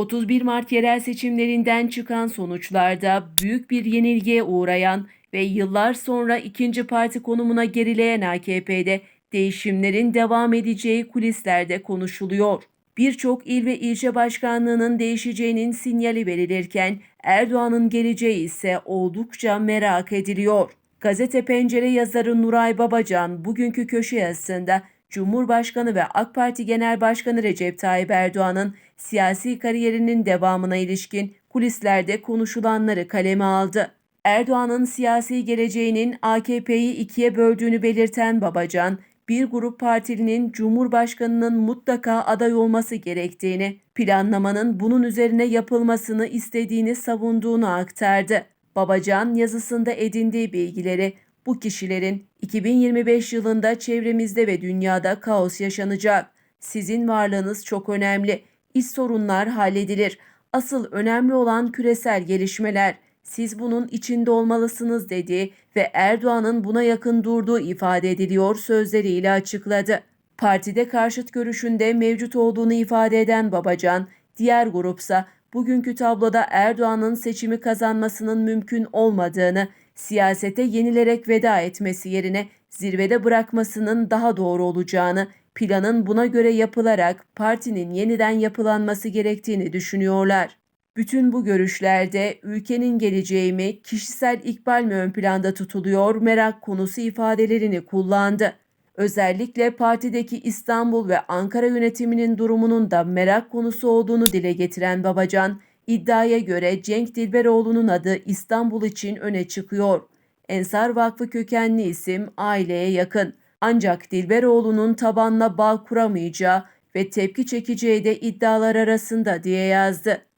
31 Mart yerel seçimlerinden çıkan sonuçlarda büyük bir yenilgiye uğrayan ve yıllar sonra ikinci parti konumuna gerileyen AKP'de değişimlerin devam edeceği kulislerde konuşuluyor. Birçok il ve ilçe başkanlığının değişeceğinin sinyali verilirken Erdoğan'ın geleceği ise oldukça merak ediliyor. Gazete Pencere yazarı Nuray Babacan bugünkü köşe yazısında Cumhurbaşkanı ve AK Parti Genel Başkanı Recep Tayyip Erdoğan'ın siyasi kariyerinin devamına ilişkin kulislerde konuşulanları kaleme aldı. Erdoğan'ın siyasi geleceğinin AKP'yi ikiye böldüğünü belirten Babacan, bir grup partilinin Cumhurbaşkanının mutlaka aday olması gerektiğini, planlamanın bunun üzerine yapılmasını istediğini savunduğunu aktardı. Babacan yazısında edindiği bilgileri bu kişilerin 2025 yılında çevremizde ve dünyada kaos yaşanacak. Sizin varlığınız çok önemli. İç sorunlar halledilir. Asıl önemli olan küresel gelişmeler. Siz bunun içinde olmalısınız dediği ve Erdoğan'ın buna yakın durduğu ifade ediliyor sözleriyle açıkladı. Partide karşıt görüşünde mevcut olduğunu ifade eden Babacan, diğer grupsa bugünkü tabloda Erdoğan'ın seçimi kazanmasının mümkün olmadığını, siyasete yenilerek veda etmesi yerine zirvede bırakmasının daha doğru olacağını, planın buna göre yapılarak partinin yeniden yapılanması gerektiğini düşünüyorlar. Bütün bu görüşlerde ülkenin geleceği mi, kişisel ikbal mi ön planda tutuluyor merak konusu ifadelerini kullandı. Özellikle partideki İstanbul ve Ankara yönetiminin durumunun da merak konusu olduğunu dile getiren Babacan, iddiaya göre Cenk Dilberoğlu'nun adı İstanbul için öne çıkıyor. Ensar Vakfı kökenli isim aileye yakın. Ancak Dilberoğlu'nun tabanla bağ kuramayacağı ve tepki çekeceği de iddialar arasında diye yazdı.